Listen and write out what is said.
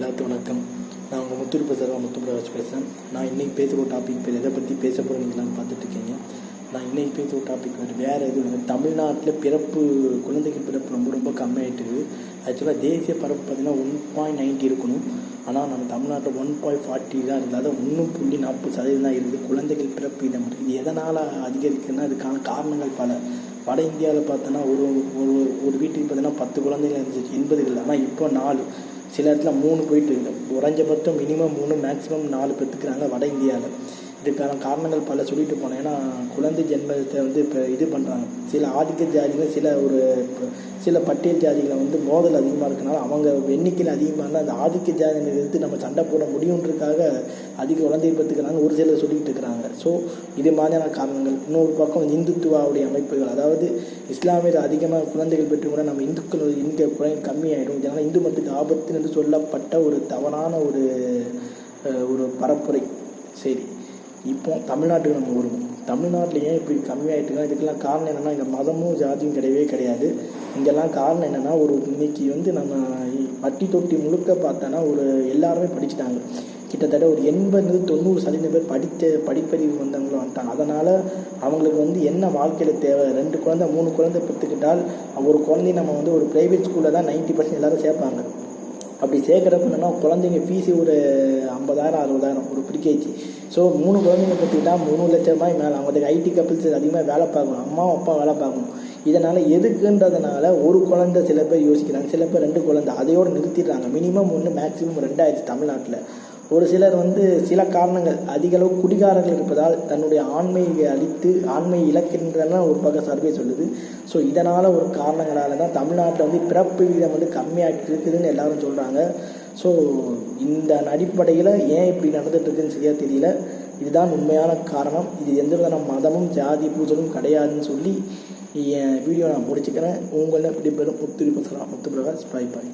எல்லாத்துக்கும் வணக்கம். நான் உங்கள் முத்துரு பேசுகிறா முத்துப்பிரகாஷ் பேசுகிறேன் நான் இன்றைக்கி பேச ஒரு டாபிக் பேர் எதை பற்றி பேச போகிறேன் நீங்கள் பார்த்துட்ருக்கீங்க. நான் இன்றைக்கி பேச ஒரு டாபிக் வந்து வேறு எதுவும் இல்லை. தமிழ்நாட்டில் பிறப்பு குழந்தைக்கு பிறப்பு ரொம்ப ரொம்ப கம்மியாயிட்டு ஆக்சுவலாக தேசிய பரப்பு பார்த்தீங்கன்னா ஒன் பாயிண்ட் நைன்ட்டி இருக்கணும். ஆனால் நம்ம தமிழ்நாட்டில் ஒன் பாயிண்ட் ஃபார்ட்டி தான் இருக்குது அதாவது ஒன்று புள்ளி நாற்பது சதவீதம் தான் இருக்குது. குழந்தைகள் பிறப்பு இதை மட்டும் இது எதனால் அதிகரிக்குதுன்னா இதுக்கான காரணங்கள் பல. வட இந்தியாவில் பார்த்தோன்னா ஒரு ஒரு ஒரு வீட்டுக்கு பார்த்தீங்கன்னா பத்து குழந்தைகள் இருந்துச்சு எண்பதுகள். ஆனால் இப்போ நாலு. சில இடத்துல மூணு போயிட்டு இருக்குது குறைஞ்சபட்சம் மினிமம் மூணு மேக்ஸிமம் நாலு பெற்றுக்கிறாங்க வட இந்தியாவில் இதுக்கான காரணங்கள் பல சொல்லிட்டு போனேன். ஏன்னா குழந்தை ஜென்மத்தை வந்து இப்போ இது பண்ணுறாங்க சில ஆதிக்க ஜாதிகள் சில ஒரு இப்போ சில பட்டியல் ஜாதிகளை வந்து மோதல் அதிகமாக இருக்கனால அவங்க எண்ணிக்கையில் அதிகமாக இருந்தால் அந்த ஆதிக்க ஜாதியை எதிர்த்து நம்ம சண்டை போட முடியுன்றதுக்காக அதிக குழந்தை பத்துக்கிறாங்க ஒரு சிலர் சொல்லிட்டு இருக்கிறாங்க. ஸோ இது மாதிரியான காரணங்கள். இன்னொரு பக்கம் இந்துத்துவாவுடைய அமைப்புகள். அதாவது இஸ்லாமியர் அதிகமாக குழந்தைகள் பெற்று கூட நம்ம இந்துக்கள் இந்திய குழந்தை கம்மியாயிடும். இதனால் இந்து மதத்துக்கு ஆபத்துன்னு சொல்லப்பட்ட ஒரு தவறான ஒரு ஒரு பரப்புரை. சரி. இப்போ தமிழ்நாட்டுக்கு நம்ம வருவோம் தமிழ்நாட்டில் ஏன் இப்படி கம்மியாயிட்டுனா இதுக்கெல்லாம் காரணம் என்னென்னா இங்கே மதமும் ஜாதியும் கிடையவே கிடையாது. இங்கெல்லாம் காரணம் என்னென்னா ஒரு இன்னைக்கு வந்து நம்ம பட்டி தொட்டி முழுக்க பார்த்தோன்னா ஒரு எல்லாருமே படிச்சுட்டாங்க. கிட்டத்தட்ட ஒரு எண்பது தொண்ணூறு சதவீதம் பேர் படித்த படிப்பறிவு வந்தவங்களும் வந்துட்டாங்க. அதனால் அவங்களுக்கு வந்து என்ன வாழ்க்கையில் தேவை? ரெண்டு குழந்தை மூணு குழந்தை பெற்றுக்கிட்டால் ஒரு குழந்தைய நம்ம வந்து ஒரு ப்ரைவேட் ஸ்கூலில் தான் நைன்ட்டி பர்சன்ட் எல்லோரும் சேர்ப்பாங்க. அப்படி சேர்க்குறப்ப என்னென்னா குழந்தைங்க ஃபீஸு ஒரு ஐம்பதாயிரம் அறுபதாயிரம் ஒரு ப்ரிகேஜி ஸோ மூணு குழந்தைங்க பற்றிக்கிட்டா மூணு லட்ச ரூபாய் மேலே. அவங்களுக்கு ஐடி கப்பிள்ஸ் அதிகமாக வேலை பார்க்கணும். அம்மாவும் அப்பா வேலை பார்க்கணும். இதனால் எதுக்குன்றதுனால ஒரு குழந்தை சில பேர் யோசிக்கிறாங்க. சில பேர் ரெண்டு குழந்தை அதையோடு நிறுத்திடுறாங்க. மினிமம் ஒன்று மேக்ஸிமம் ரெண்டாயிடுச்சு தமிழ்நாட்டில். ஒரு சிலர் வந்து சில காரணங்கள் அதிக அளவு குடிகாரர்கள் இருப்பதால் தன்னுடைய ஆண்மையை அழித்து ஆண்மை இழக்கின்றன ஒரு பக்கம் சர்வே சொல்லுது. ஸோ இதனால் ஒரு காரணங்களால தான் தமிழ்நாட்டில் வந்து பிறப்பு விகிதம் வந்து கம்மியாகிட்டு இருக்குதுன்னு எல்லாரும் சொல்கிறாங்க ஸோ இந்த அடிப்படையில் ஏன் இப்படி நடந்துகிட்ருக்குன்னு சரியாக தெரியல. இதுதான் உண்மையான காரணம். இது எந்த விதமான மதமும் ஜாதி பூஜலும் கிடையாதுன்னு சொல்லி என் வீடியோ நான் முடிச்சுக்கிறேன். உங்களை விடைபெறும். முத்துரி பசலாம் முத்து பிரகாஷ் பாய் பாய்